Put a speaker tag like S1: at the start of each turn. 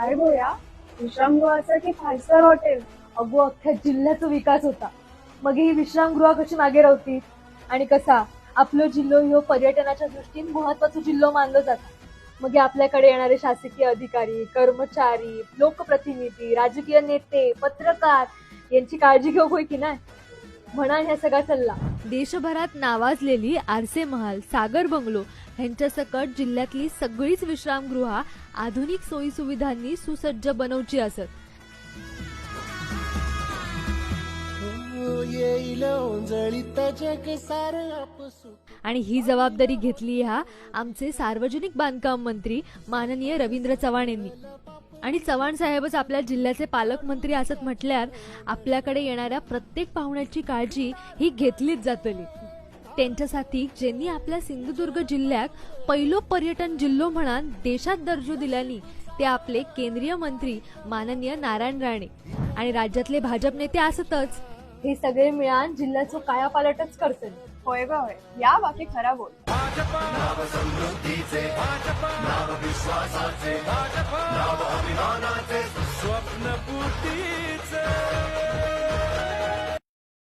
S1: काय भोया विश्रामगृहासाठी फाय स्टार हॉटेल
S2: अगो अख्ख्या जिल्ह्याचा विकास होता. मग ही विश्रामगृह कशी मागे राहतील? आणि कसा? आपलो जिल्हो ह्यो पर्यटनाच्या दृष्टीने महत्त्वाचा जिल्हो मानलो जातो. मग आपल्याकडे येणारे शासकीय अधिकारी कर्मचारी लोकप्रतिनिधी राजकीय नेते पत्रकार यांची काळजी घेऊ होय की नाही? म्हणा ह्या सगळा चालला देशभरात नावाजलेली आरसे महाल सागर बंगलो ह्यांच्या सकट जिल्ह्यातली सगळीच विश्रामगृहा आधुनिक सोयी सुविधांनी सुसज्ज बनवची असत. आणि ही जबाबदारी घेतली ह्या आमचे सार्वजनिक बांधकाम मंत्री माननीय रवींद्र चव्हाण यांनी. आणि चव्हाण साहेबच आपल्या जिल्ह्याचे पालकमंत्री असत म्हटल्यावर आपल्याकडे येणाऱ्या प्रत्येक पाहुण्याची काळजी ही घेतलीच जातली. त्यांच्यासाठी ज्यांनी आपल्या सिंधुदुर्ग जिल्ह्यात पहिलो पर्यटन जिल्हो म्हणून देशात दर्जो दिल्यानी ते आपले केंद्रीय मंत्री माननीय नारायण राणे. आणि राज्यातले भाजप नेते असतच हे सगळे मिळान जिल्ह्याचं कायापालटच करतील.
S1: होय ग होय. या बाकी खरा बोल.
S3: स्वप्न